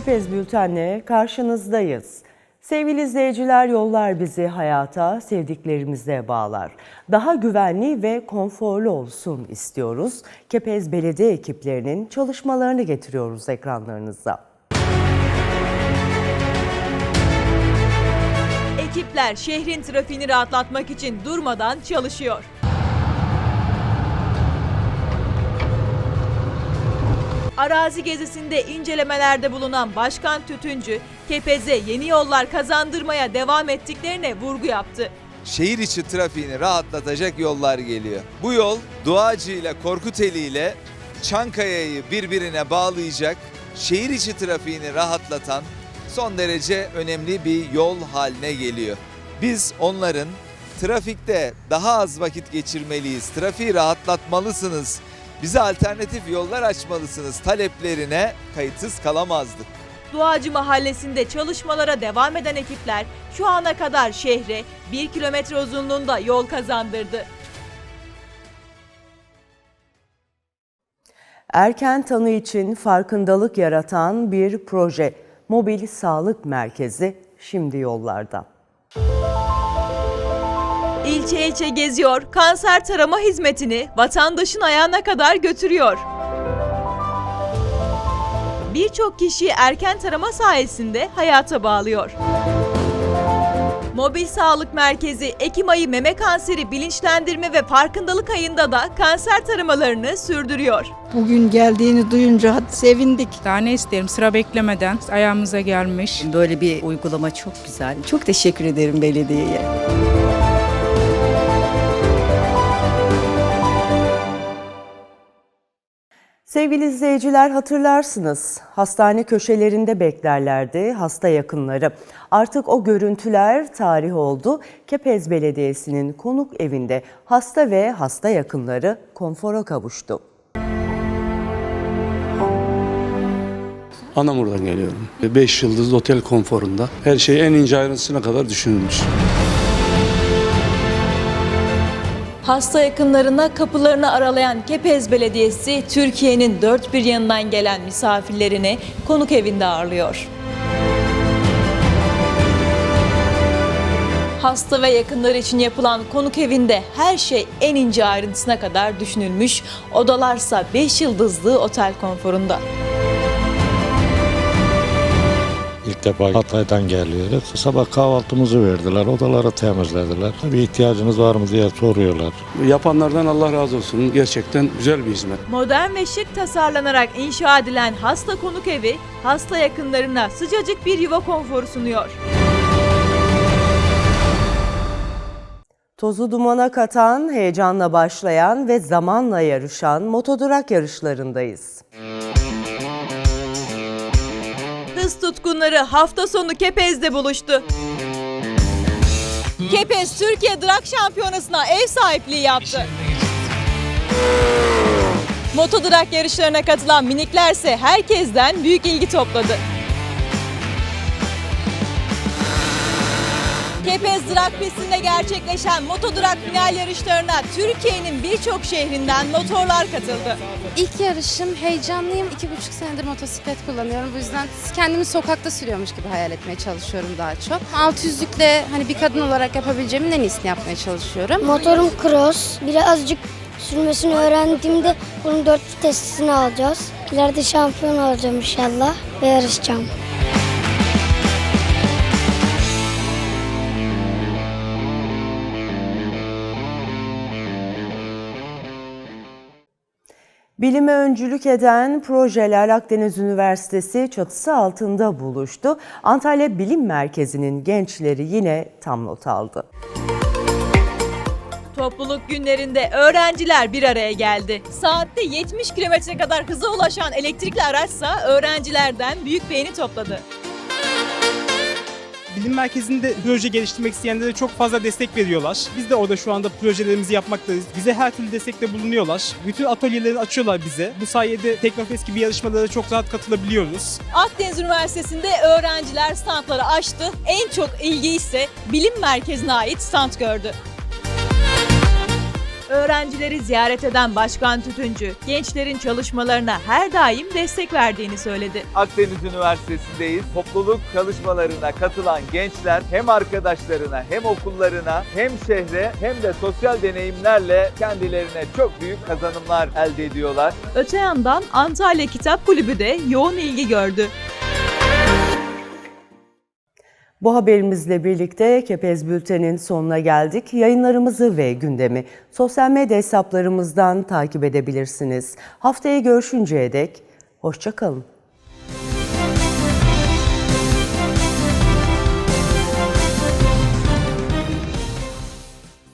Kepez Bülten'le karşınızdayız. Sevgili izleyiciler yollar bizi hayata, sevdiklerimize bağlar. Daha güvenli ve konforlu olsun istiyoruz. Kepez Belediye ekiplerinin çalışmalarını getiriyoruz ekranlarınıza. Ekipler şehrin trafiğini rahatlatmak için durmadan çalışıyor. Arazi gezisinde incelemelerde bulunan Başkan Tütüncü, Kepez'e yeni yollar kazandırmaya devam ettiklerine vurgu yaptı. şehir içi trafiğini rahatlatacak yollar geliyor. Bu yol Doğacı ile Korkuteli ile Çankaya'yı birbirine bağlayacak, şehir içi trafiğini rahatlatan son derece önemli bir yol haline geliyor. Biz onların trafikte daha az vakit geçirmeliyiz, trafiği rahatlatmalısınız, bize alternatif yollar açmalısınız taleplerine kayıtsız kalamazdık. Doğacı Mahallesi'nde çalışmalara devam eden ekipler şu ana kadar şehre 1 kilometre uzunluğunda yol kazandırdı. Erken tanı için farkındalık yaratan bir proje. Mobil Sağlık Merkezi şimdi yollarda. İlçe ilçe geziyor, kanser tarama hizmetini vatandaşın ayağına kadar götürüyor. Birçok kişiyi erken tarama sayesinde hayata bağlıyor. Mobil Sağlık Merkezi Ekim ayı meme kanseri bilinçlendirme ve farkındalık ayında da kanser taramalarını sürdürüyor. Bugün geldiğini duyunca sevindik. Daha ne isterim sıra beklemeden ayağımıza gelmiş. Böyle bir uygulama çok güzel. Çok teşekkür ederim belediyeye. Sevgili izleyiciler hatırlarsınız hastane köşelerinde beklerlerdi hasta yakınları. Artık o görüntüler tarih oldu. Kepez Belediyesi'nin konuk evinde hasta ve hasta yakınları konfora kavuştu. Anamur'dan geliyorum. 5 yıldız otel konforunda. Her şey en ince ayrıntısına kadar düşünülmüş. Hasta yakınlarına kapılarını aralayan Kepez Belediyesi Türkiye'nin dört bir yanından gelen misafirlerini konuk evinde ağırlıyor. Hasta ve yakınları için yapılan konuk evinde her şey en ince ayrıntısına kadar düşünülmüş, odalarsa 5 yıldızlı otel konforunda. İlk defa Hatay'dan geliyoruz. Sabah kahvaltımızı verdiler, odaları temizlediler. Bir ihtiyacınız var mı diye soruyorlar. Yapanlardan Allah razı olsun. Gerçekten güzel bir hizmet. Modern ve şık tasarlanarak inşa edilen hasta konuk evi, hasta yakınlarına sıcacık bir yuva konforu sunuyor. Tozu dumana katan, heyecanla başlayan ve zamanla yarışan motodurak yarışlarındayız. Hız tutkunları hafta sonu Kepez'de buluştu. Kepez Türkiye Drag Şampiyonası'na ev sahipliği yaptı. Motodrag yarışlarına katılan miniklerse herkesten büyük ilgi topladı. Kepez Drag pistinde gerçekleşen Motodrag final yarışlarına Türkiye'nin birçok şehrinden motorlar katıldı. İlk yarışım heyecanlıyım. İki buçuk senedir motosiklet kullanıyorum. Bu yüzden kendimi sokakta sürüyormuş gibi hayal etmeye çalışıyorum daha çok. 600'lükle hani bir kadın olarak yapabileceğimin en iyisini yapmaya çalışıyorum. Motorum cross. Birazcık sürmesini öğrendiğimde bunun dört vitesini alacağız. İleride şampiyon olacağım inşallah ve yarışacağım. Bilime öncülük eden projeler Akdeniz Üniversitesi çatısı altında buluştu. Antalya Bilim Merkezi'nin gençleri yine tam not aldı. Topluluk günlerinde öğrenciler bir araya geldi. Saatte 70 kilometre kadar hıza ulaşan elektrikli araçsa öğrencilerden büyük beğeni topladı. Bilim merkezinde proje geliştirmek isteyenlere çok fazla destek veriyorlar. Biz de orada şu anda projelerimizi yapmaktayız. Bize her türlü destekte bulunuyorlar. Bütün atölyelerini açıyorlar bize. Bu sayede Teknofest gibi yarışmalara çok rahat katılabiliyoruz. Akdeniz Üniversitesi'nde öğrenciler standları açtı. En çok ilgi ise bilim merkezine ait stand gördü. Öğrencileri ziyaret eden Başkan Tütüncü, gençlerin çalışmalarına her daim destek verdiğini söyledi. Akdeniz Üniversitesi'ndeyiz. Topluluk çalışmalarına katılan gençler hem arkadaşlarına hem okullarına hem şehre hem de sosyal deneyimlerle kendilerine çok büyük kazanımlar elde ediyorlar. Öte yandan Antalya Kitap Kulübü de yoğun ilgi gördü. Bu haberimizle birlikte Kepez Bülten'in sonuna geldik. Yayınlarımızı ve gündemi sosyal medya hesaplarımızdan takip edebilirsiniz. Haftaya görüşünceye dek hoşçakalın.